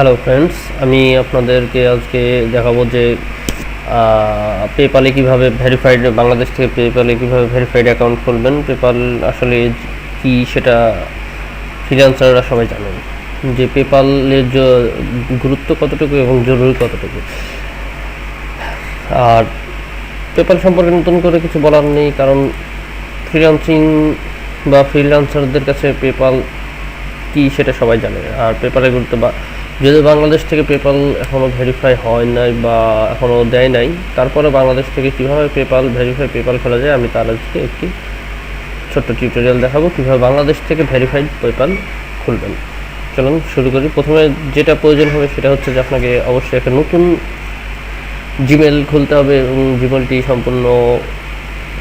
Hello friends আমি আপনাদেরকে আজকে দেখাবো যে পেপালে কীভাবে ভেরিফাইড বাংলাদেশ থেকে পেপালে কীভাবে ভেরিফাইড অ্যাকাউন্ট খুলবেন। পেপাল আসলে কি সেটা ফ্রিল্যান্সাররা সবাই জানেন। যে পেপালের গুরুত্ব কতটুকু এবং জরুরি কতটুকু? আর পেপাল সম্পর্কে নতুন করে কিছু বলার নেই, কারণ ফ্রিল্যান্সিং বা ফ্রিল্যান্সারদের কাছে পেপাল কি সেটা সবাই জানে। আর পেপারের গুরুত্ব বা যদি বাংলাদেশ থেকে পেপাল এখনও ভেরিফাই হয় নাই বা এখনও দেয় নাই, তারপরে বাংলাদেশ থেকে কীভাবে পেপাল ভেরিফাই পেপাল খোলা যায় আমি তার আজকে একটি ছোট্ট টিউটোরিয়াল দেখাবো, কীভাবে বাংলাদেশ থেকে ভেরিফাইড পেপাল খুলবেন। চলুন শুরু করি। প্রথমে যেটা প্রয়োজন হবে সেটা হচ্ছে যে আপনাকে অবশ্যই একটা নতুন জিমেল খুলতে হবে এবং জিমেলটি সম্পূর্ণ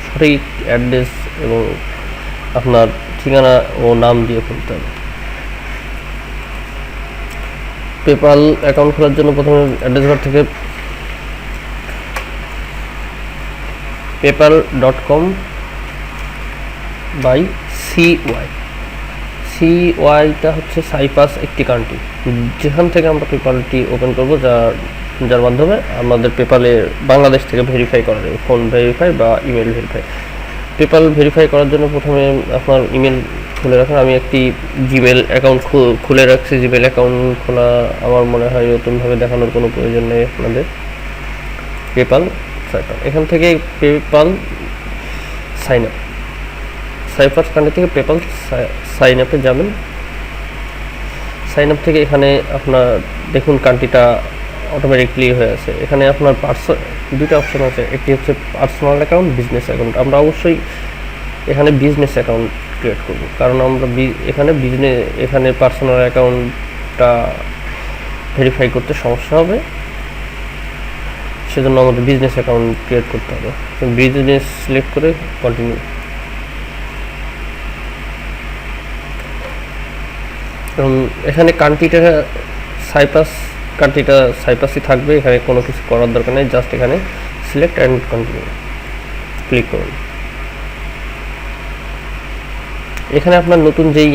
সঠিক অ্যাড্রেস এবং আপনার ঠিকানা ও নাম দিয়ে খুলতে হবে। পেপাল অ্যাকাউন্ট খোলার জন্য প্রথমে অ্যাড্রেস বার থেকে PayPal dot com by C Y C ওয়াইটা হচ্ছে সাইপাস একটি কান্ট্রি যেখান থেকে আমরা পেপালটি ওপেন করব যার যার মাধ্যমে আমাদের পেপালে বাংলাদেশ থেকে ভেরিফাই করা যাবে ফোন ভেরিফাই বা ইমেল ভেরিফাই পেপাল ভেরিফাই করার জন্য প্রথমে আপনার ইমেল খুলে রাখুন। আমি একটি জিমেল অ্যাকাউন্ট খুলে রাখছি। জিমেল অ্যাকাউন্ট খোলা আমার মনে হয় নতুনভাবে দেখানোর কোনো প্রয়োজন নেই আপনাদের। পেপাল সাইপাল এখান থেকে পেপাল সাইন আপ সাইফার্স কান্ট্রি থেকে পেপাল সাইন আপে যাবেন। সাইন আপ থেকে এখানে আপনার দেখুন কান্ট্রিটা অটোমেটিকলি হয়ে আছে। এখানে আপনার পার্সোনাল দুটো অপশন আছে। একটি হচ্ছে পার্সোনাল অ্যাকাউন্ট বিজনেস অ্যাকাউন্ট আমরা অবশ্যই এখানে বিজনেস অ্যাকাউন্ট ক্রিয়েট করব। কারণ আমরা এখানে বিজনেস এখানে পার্সোনাল অ্যাকাউন্টটা ভেরিফাই করতে সমস্যা হবে। সেজন্য আমাদের বিজনেস অ্যাকাউন্ট ক্রিয়েট করতে হবে। বিজনেস সিলেক্ট করে কন্টিনিউ এখানে কান্ট্রিটা সাইপাস কান্ট্রিটা সাইপাসই থাকবে। এখানে কোনো কিছু করার দরকার নেই। জাস্ট এখানে সিলেক্ট অ্যান্ড কন্টিনিউ ক্লিক করুন। এখানে আপনার নতুন যেই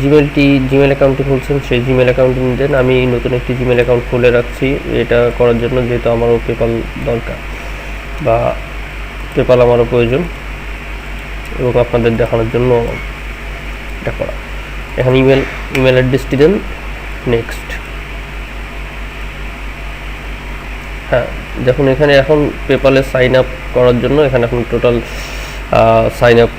জিমেলটি জিমেল অ্যাকাউন্টটি খুলছেন, সেই জিমেল অ্যাকাউন্টটি দেন আমি নতুন একটি জিমেল অ্যাকাউন্ট খুলে রাখছি। এটা করার জন্য যেহেতু আমারও পেপাল দরকার বা পেপাল আমারও প্রয়োজন এবং আপনাদের দেখানোর জন্য এটা করা। এখানে ইমেল ইমেল অ্যাড্রেসটি দেন নেক্সট হ্যাঁ দেখুন এখানে এখন পেপালে সাইন আপ করার জন্য এখানে এখন টোটাল সাইন আপ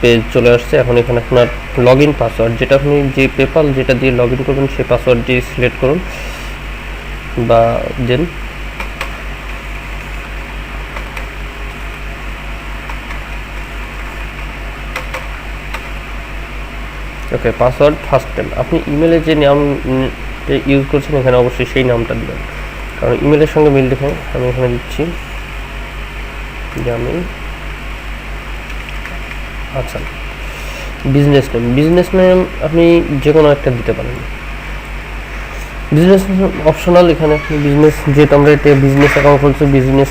পেজ চলে আসছে। এখন এখানে আপনার লগ ইন পাসওয়ার্ড যেটা আপনি যে পেপাল যেটা দিয়ে লগ ইন করবেন, সেই পাসওয়ার্ডটি সিলেক্ট করুন বা দেন। ওকে পাসওয়ার্ড ফার্স্ট টাইম আপনি ইমেলে যে নাম ইউজ করছেন, এখানে অবশ্যই সেই নামটা দিবেন। কারণ ইমেলের সঙ্গে মিল দেখে আমি এখানে দিচ্ছি যে আমি আচ্ছা। বিজনেস নেম বিজনেস নেম আপনি যে কোনো একটা দিতে পারেন। বিজনেস অপশনাল এখানে আপনি বিজনেস যেহেতু আমরা এটা বিজনেস অ্যাকাউন্ট খুলছি বিজনেস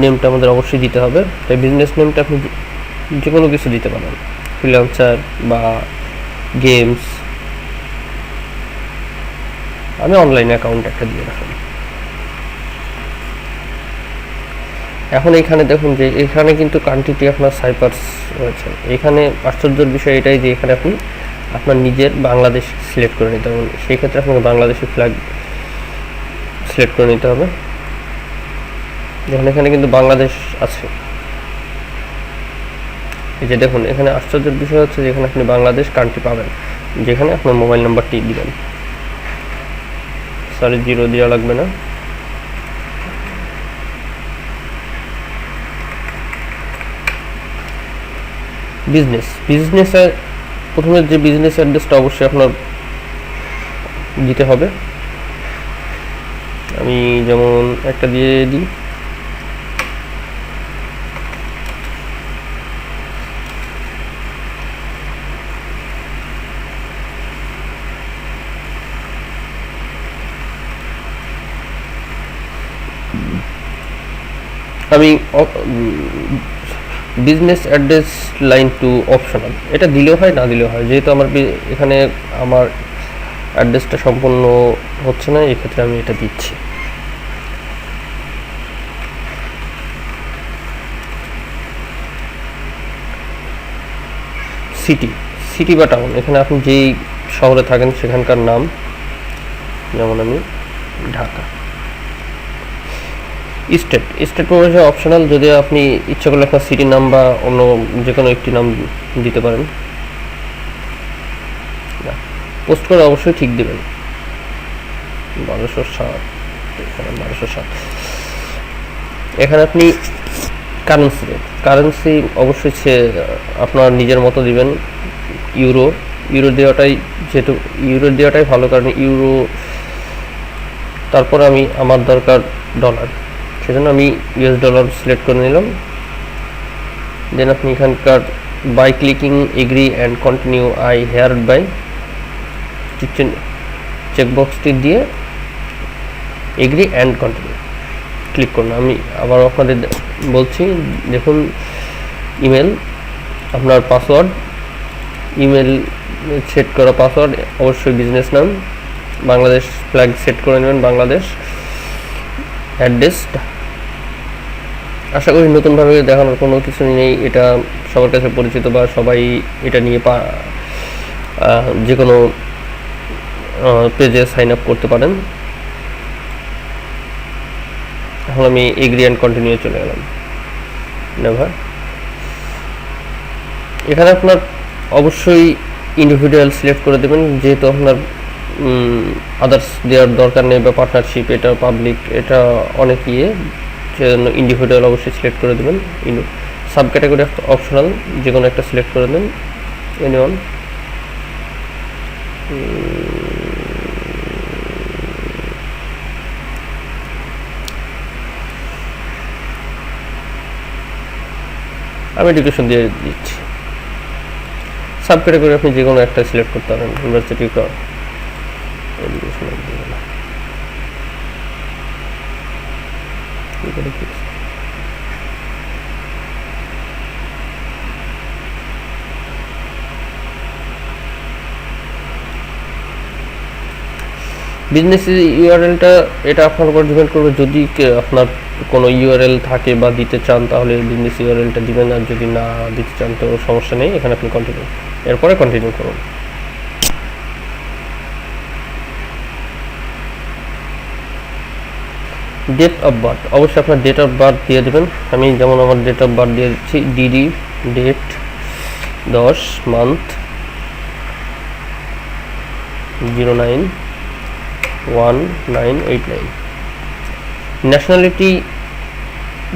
নেমটা আমাদের অবশ্যই দিতে হবে। তাই বিজনেস নেমটা আপনি যে- কোনো কিছু দিতে পারেন। ফ্রিল্যান্সার বা গেমস আমি অনলাইন অ্যাকাউন্ট একটা দিয়ে রাখলাম। এখন এখানে দেখুন যে এখানে কিন্তু কান্ট্রিটি আপনার সাইপার্স রয়েছে। এখানে আশ্চর্যের বিষয় এটাই যে এখানে আপনি আপনার নিজের বাংলাদেশ সিলেক্ট করে নিতে হবে। সেই ক্ষেত্রে আপনাকে বাংলাদেশের ফ্ল্যাগ সিলেক্ট করে নিতে হবে। দেখুন, এখানে কিন্তু বাংলাদেশ আছে। এই যে দেখুন, এখানে আশ্চর্যের বিষয় হচ্ছে যে এখানে আপনি বাংলাদেশ কান্ট্রি পাবেন। যেখানে আপনার মোবাইল নাম্বারটি দিবেন। সরি জিরো দেওয়া লাগবে না। বিজনেস বিজনেসে প্রথমে যে বিজনেস অ্যাড্রেসটা অবশ্যই আপনার দিতে হবে। আমি যেমন একটা দিয়ে দিই। আমি business address line two optional এটা দিলেও হয়, না দিলেও হয়। যেহেতু আমার এখানে আমার অ্যাড্রেসটা সম্পূর্ণ হচ্ছে না, এক্ষেত্রে আমি এটা দিচ্ছি। সিটি সিটি বা টাউন এখানে আপনি যেই শহরে থাকেন, সেখানকার নাম, যেমন আমি ঢাকা। স্টেট। স্টেট প্রবেশে অপশনাল যদি আপনি ইচ্ছা করলে আপনার সিটির নাম বা অন্য যে কোনো একটি নাম দিতে পারেন। পোস্ট করে অবশ্যই ঠিক দেবেন। বারোশো সাত, এখানে বারোশো সাত। এখানে আপনি কারেন্সি কারেন্সি অবশ্যই সে, আপনার নিজের মতো দিবেন ইউরো ইউরো দেওয়াটাই যেহেতু ইউরো দেওয়াটাই ভালো কারণ ইউরো তারপর আমি আমার দরকার ডলার সেজন্য আমি ইউএস ডলার সিলেক্ট করে নিলাম। দেন আপনি এখানকার by clicking agree and continue I hereby চেকবক্সটি দিয়ে এগ্রি অ্যান্ড কন্টিনিউ ক্লিক করুন। আমি আবার আপনাদের বলছি, দেখুন ইমেল আপনার পাসওয়ার্ড ইমেল সেট করা পাসওয়ার্ড অবশ্যই বিজনেস নাম বাংলাদেশ ফ্ল্যাগ সেট করে নেবেন, বাংলাদেশ অ্যাড্রেসটা আশা করি নতুনভাবে দেখানোর কোনো কিছু নেই। এটা সবার কাছে পরিচিত বা সবাই এটা নিয়ে পা যে কোনো পেজে সাইন আপ করতে পারেন। এখন আমি এগ্রি অ্যান্ড কন্টিনিউ চলে গেলাম। নেভার। এখানে আপনার অবশ্যই ইন্ডিভিজুয়াল সিলেক্ট করে দেবেন, যেহেতু আপনার আদার্স দেওয়ার দরকার নেই বা পার্টনারশিপ এটা পাবলিক এটা অনেক ইয়ে। সেজন্য ইন্ডিভিজুয়াল অবশ্যই সিলেক্ট করে দেবেন। সাব ক্যাটাগরি অপশনাল যে কোনো একটা সিলেক্ট করে দেন। এনি ওয়ান আমি এডুকেশন দিয়ে দিচ্ছি। সাব ক্যাটাগরি আপনি যে কোনো একটা সিলেক্ট করতে পারেন। ইউনিভার্সিটি এডুকেশন বিজনেস ইউআরএলটা এটা আপনার উপর ডিপেন্ড করবে। যদি আপনার কোনো ইউআরএল থাকে বা দিতে চান, তাহলে বিজনেস ইউআরএলটা দিবেন। আর যদি না দিতে চান, তো সমস্যা নেই। এখানে আপনি কন্টিনিউ এরপরে কন্টিনিউ করুন। ডেট অফ বার্থ অবশ্যই আপনার ডেট অফ বার্থ দিয়ে দেবেন। আমি যেমন আমার ডেট অফ বার্থ দিয়ে দিচ্ছি ডিডি ডেট দশ month zero nine one nine eight nine nationality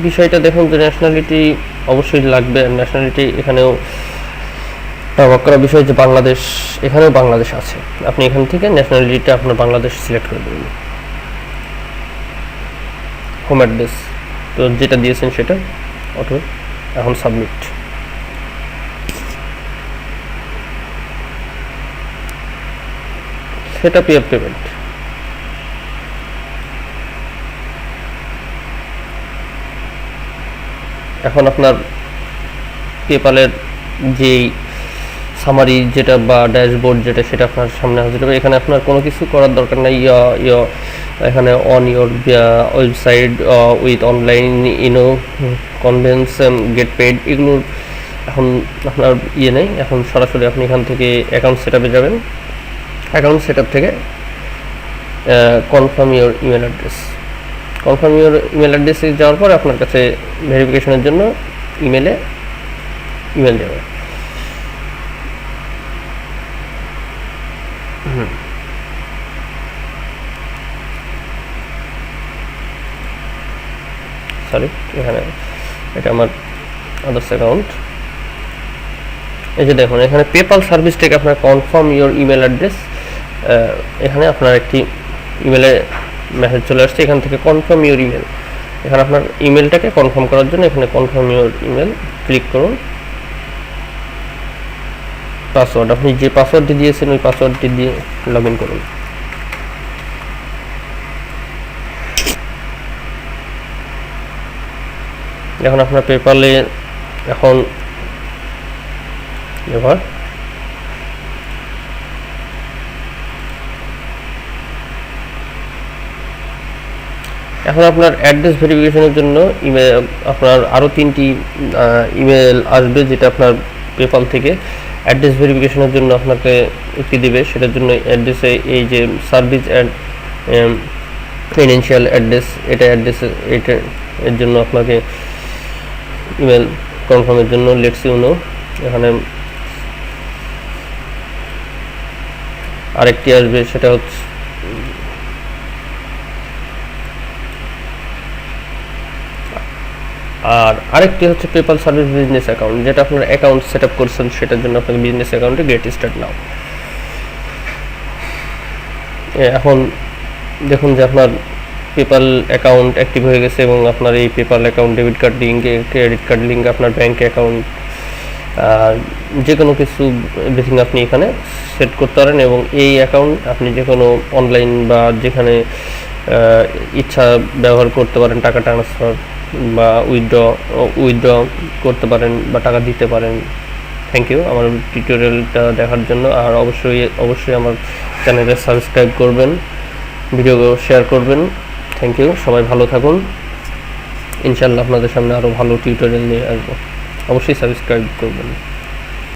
বিষয়টা দেখুন যে ন্যাশনালিটি অবশ্যই লাগবে। ন্যাশনালিটি এখানেও অবাক করা বিষয় যে বাংলাদেশ, এখানেও বাংলাদেশ আছে। আপনি এখান থেকে ন্যাশনালিটিটা আপনার বাংলাদেশ সিলেক্ট করে দেবেন। হোম অ্যাড্রেস তো যেটা দিয়েছেন সেটা অটো এখন সাবমিট সেটা পি পেমেন্ট এখন আপনার পেপালের যেই সামারি যেটা বা ড্যাশবোর্ড যেটা সেটা আপনার সামনে হাজির হবে। এখানে আপনার কোনো কিছু করার দরকার নাই। ইয়া ইয়া এখানে on your website with online ইনো কনভেন্স গেট পেড এগুলোর এখন আপনার ইয়ে নেই। এখন সরাসরি আপনি এখান থেকে অ্যাকাউন্ট সেট যাবেন। অ্যাকাউন্ট সেট থেকে confirm your email address confirm your email অ্যাড্রেসে যাওয়ার পর আপনার কাছে ভেরিফিকেশনের জন্য ইমেলে ইমেল যাবে সরি এখানে, এটা আমার আদার্স অ্যাকাউন্ট এই যে দেখুন, এখানে পেপাল সার্ভিস থেকে আপনার কনফার্ম ইউর ইমেল অ্যাড্রেস এখানে আপনার একটি ইমেলে মেসেজ চলে আসছে, এখান থেকে কনফার্ম ইউর ইমেল এখানে আপনার ইমেলটাকে কনফার্ম করার জন্য এখানে কনফার্ম ইউর ইমেল ক্লিক করুন। পাসওয়ার্ড আপনি যে পাসওয়ার্ডটি দিয়েছেন, ওই পাসওয়ার্ডটি দিয়ে লগ করুন। এখন আপনার পেপালে এখন এবার এখন আপনার অ্যাড্রেস ভেরিফিকেশনের জন্য ইমেল আপনার আরও তিনটি ইমেল আসবে যেটা আপনার পেপাল থেকে। অ্যাড্রেস ভেরিফিকেশনের জন্য আপনাকে একটি দেবে। সেটার জন্য অ্যাড্রেসে এই যে সার্ভিস অ্যাড ফিনান্সিয়াল অ্যাড্রেস এটা অ্যাড্রেসে এটা এর জন্য আপনাকে ইমেল কনফার্মের জন্য, লেটস ইউ নো। এখানে আরেকটি আসবে, সেটা হচ্ছে আর আরেকটি হচ্ছে পেপাল সার্ভিস বিজনেস অ্যাকাউন্ট যেটা আপনার অ্যাকাউন্ট সেট আপ করছেন, সেটার জন্য আপনাকে বিজনেস অ্যাকাউন্টে গেট স্টার্ট নাও এখন দেখুন যে আপনার পেপাল অ্যাকাউন্ট অ্যাক্টিভ হয়ে গেছে এবং আপনার এই পেপাল অ্যাকাউন্ট ডেবিট কার্ড লিঙ্কে ক্রেডিট কার্ড লিঙ্ক আপনার ব্যাঙ্ক অ্যাকাউন্ট যে কোনো কিছু এভরিথিং আপনি এখানে সেট করতে পারেন এবং এই অ্যাকাউন্ট আপনি যে কোনো অনলাইন বা যেখানে ইচ্ছা ব্যবহার করতে পারেন, টাকা ট্রান্সফার বা উইথড্র উইথড্র করতে পারেন বা টাকা দিতে পারেন। থ্যাংক ইউ আমার টিউটোরিয়ালটা দেখার জন্য আর অবশ্যই অবশ্যই আমার চ্যানেলে সাবস্ক্রাইব করবেন ভিডিও শেয়ার করবেন। থ্যাংক ইউ সবাই ভালো থাকুন। ইনশাল্লাহ আপনাদের সামনে আরও ভালো টিউটোরিয়াল নিয়ে আসব। অবশ্যই সাবস্ক্রাইব করবেন।